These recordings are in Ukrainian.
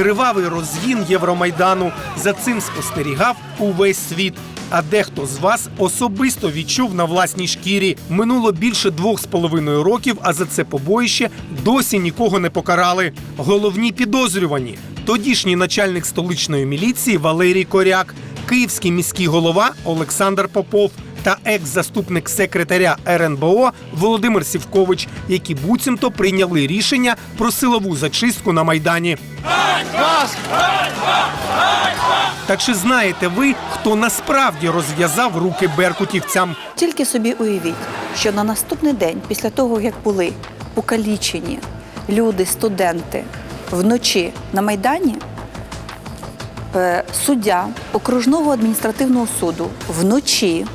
Кривавий розгін Євромайдану. За цим спостерігав увесь світ. А дехто з вас особисто відчув на власній шкірі. Минуло більше двох з половиною років, а за це побоїще досі нікого не покарали. Головні підозрювані тодішній начальник столичної міліції Валерій Коряк, київський міський голова Олександр Попов та екс-заступник секретаря РНБО Володимир Сівкович, які буцімто прийняли рішення про силову зачистку на майдані. Так чи знаєте ви, хто насправді розв'язав руки беркутівцям? Тільки собі уявіть, що на наступний день, після того, як були покалічені люди, студенти вночі на Майдані, е, суддя окружного адміністративного суду вночі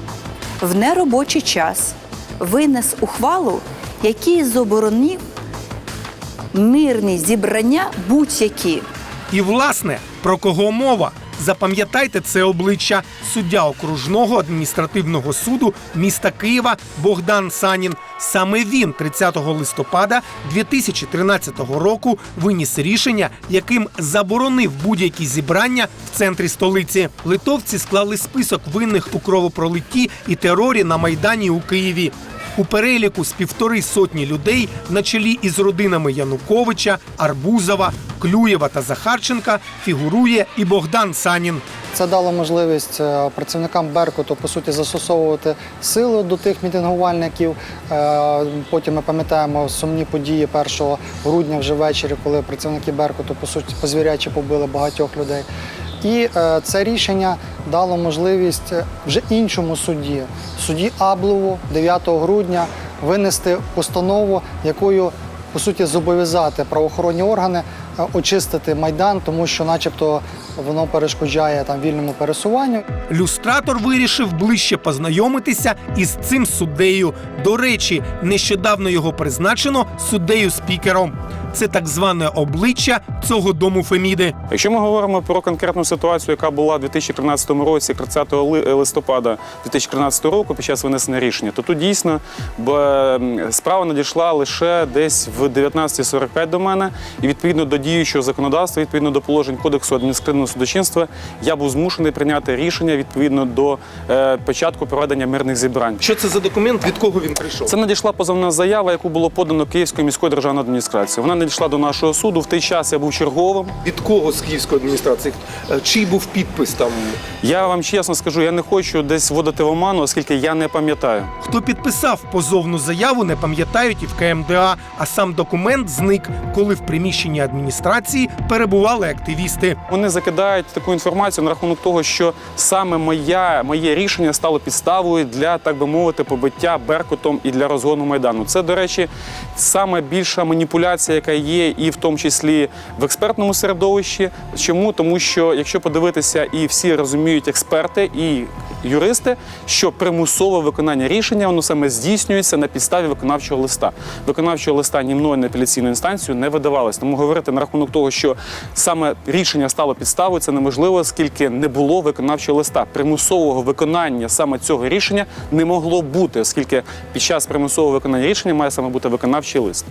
в неробочий час винес ухвалу, який заборонив мирні зібрання будь-які. І власне про кого мова? Запам'ятайте це обличчя суддя окружного адміністративного суду міста Києва Богдан Санін. Саме він 30 листопада 2013 року виніс рішення, яким заборонив будь-які зібрання в центрі столиці. Литовці склали список винних у кровопролитті і терорі на майдані у Києві. У переліку з півтори сотні людей на чолі із родинами Януковича, Арбузова, Клюєва та Захарченка фігурує і Богдан Санін. Це дало можливість е, працівникам Беркуту по суті застосовувати силу до тих мітингувальників. Е, Потім ми пам'ятаємо сумні події 1 грудня вже ввечері, коли працівники Беркуту по суті позвірячі побили багатьох людей. І е, це рішення дало можливість е, вже іншому судді, судді Аблову 9 грудня, винести постанову, якою по суті зобов'язати правоохоронні органи е, очистити майдан, тому що, начебто, воно перешкоджає там вільному пересуванню. Люстратор вирішив ближче познайомитися із цим суддею. До речі, нещодавно його призначено суддею-спікером. Це так зване обличчя цього дому Феміди. Якщо ми говоримо про конкретну ситуацію, яка була у 2013 році, 30 ли- листопада 2013 року, під час винесення рішення, то тут дійсно справа надійшла лише десь в 19.45 до мене, і відповідно до діючого законодавства, відповідно до положень кодексу адміністративного судочинства, я був змушений прийняти рішення відповідно до е, початку проведення мирних зібрань. Що це за документ? Від кого він прийшов? Це надійшла позовна заява, яку було подано Київською міською державною адміністрацією. Вона надійшла до нашого суду. В той час я був черговим. від кого з київської адміністрації? Е, Чий був підпис там? Я вам чесно скажу, я не хочу десь вводити в оману, оскільки я не пам'ятаю. Хто підписав позовну заяву, не пам'ятають і в КМДА. А сам документ зник, коли в приміщенні адміністрації перебували активісти. Вони закидають таку інформацію на рахунок того, що саме моя, моє рішення стало підставою для, так би мовити, побиття Беркутом і для розгону майдану. Це, до речі, саме більша маніпуляція, яка є, і в тому числі в експертному середовищі. Чому? Тому що якщо подивитися, і всі розуміють експерти і юристи, що примусове виконання рішення воно саме здійснюється на підставі виконавчого листа. Виконавчого листа ні мною, ні апеляційною інстанцією не видавалось. Тому говорити на рахунок того, що саме рішення стало підставою, це неможливо, оскільки не було виконавчого листа. Примусового виконання саме цього рішення не могло бути, оскільки під час примусового виконання рішення має саме бути виконавчий лист.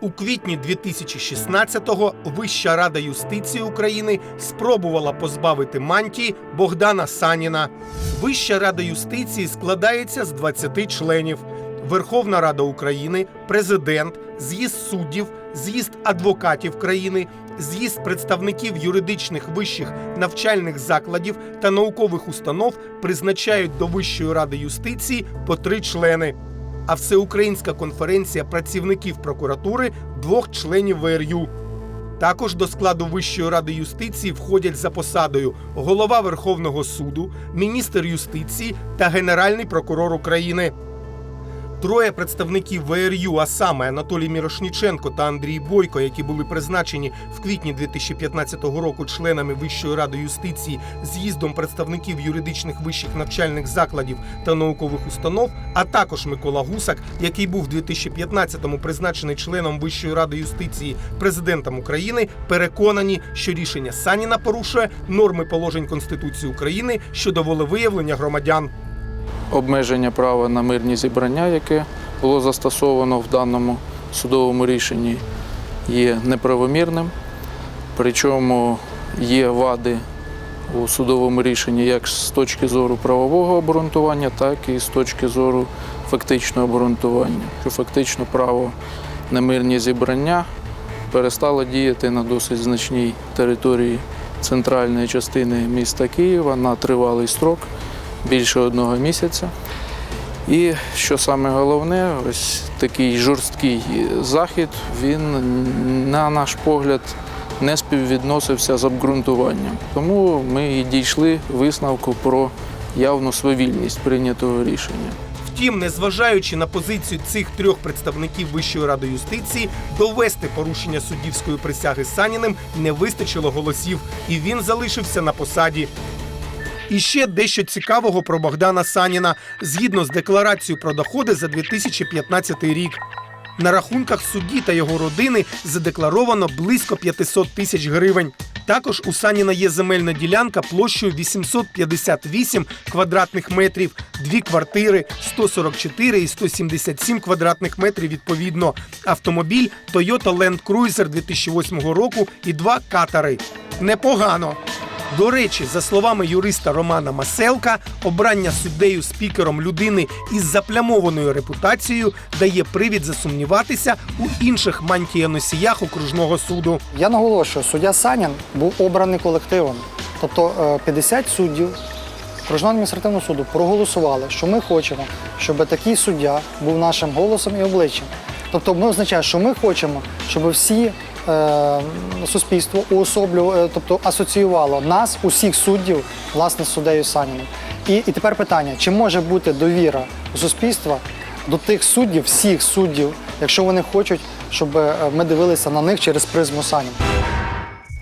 У квітні 2016-го Вища рада юстиції України спробувала позбавити мантії Богдана Саніна. Вища рада юстиції складається з 20 членів: Верховна Рада України, президент, з'їзд суддів, з'їзд адвокатів країни, з'їзд представників юридичних вищих навчальних закладів та наукових установ призначають до Вищої ради юстиції по три члени а Всеукраїнська конференція працівників прокуратури двох членів ВРЮ. Також до складу Вищої ради юстиції входять за посадою голова Верховного суду, міністр юстиції та генеральний прокурор України. Троє представників ВРЮ, а саме Анатолій Мірошніченко та Андрій Бойко, які були призначені в квітні 2015 року членами Вищої ради юстиції з'їздом представників юридичних вищих навчальних закладів та наукових установ, а також Микола Гусак, який був в 2015-му призначений членом Вищої ради юстиції президентом України, переконані, що рішення Саніна порушує норми положень Конституції України щодо волевиявлення громадян. Обмеження права на мирні зібрання, яке було застосовано в даному судовому рішенні, є неправомірним. Причому є вади у судовому рішенні як з точки зору правового обґрунтування, так і з точки зору фактичного обґрунтування. Що фактично право на мирні зібрання перестало діяти на досить значній території центральної частини міста Києва на тривалий строк більше одного місяця. І що саме головне, ось такий жорсткий захід, він, на наш погляд, не співвідносився з обґрунтуванням. Тому ми і дійшли висновку про явну свавільність прийнятого рішення. Втім, незважаючи на позицію цих трьох представників Вищої ради юстиції, довести порушення суддівської присяги Саніним не вистачило голосів, і він залишився на посаді. І ще дещо цікавого про Богдана Саніна згідно з декларацією про доходи за 2015 рік. На рахунках судді та його родини задекларовано близько 500 тисяч гривень. Також у Саніна є земельна ділянка площею 858 квадратних метрів, дві квартири 144 і 177 квадратних метрів відповідно, автомобіль Toyota Land Cruiser 2008 року і два катери. Непогано. До речі, за словами юриста Романа Маселка, обрання суддею спікером людини із заплямованою репутацією дає привід засумніватися у інших мантієносіях окружного суду. Я наголошую, суддя Санін був обраний колективом. Тобто е, 50 суддів окружного адміністративного суду проголосували, що ми хочемо, щоб такий суддя був нашим голосом і обличчям. Тобто, ми означає, що ми хочемо, щоб всі е, суспільство уособлювало, е, тобто асоціювало нас, усіх суддів, власне, з суддею Саніним. І, і тепер питання: чи може бути довіра у суспільства до тих суддів, всіх суддів, якщо вони хочуть, щоб е, ми дивилися на них через призму Саніна?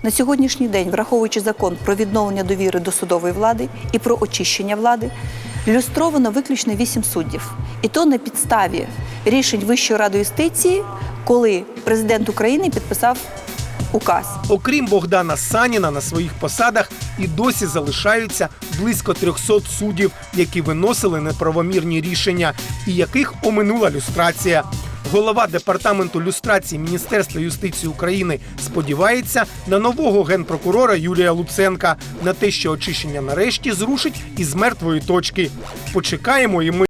На сьогоднішній день, враховуючи закон про відновлення довіри до судової влади і про очищення влади, люстровано виключно вісім суддів. І то на підставі рішень Вищої ради юстиції, коли президент України підписав указ. Окрім Богдана Саніна, на своїх посадах і досі залишаються близько 300 суддів, які виносили неправомірні рішення і яких оминула люстрація. Голова департаменту люстрації Міністерства юстиції України сподівається на нового генпрокурора Юрія Луценка на те, що очищення нарешті зрушить із мертвої точки. Почекаємо і ми.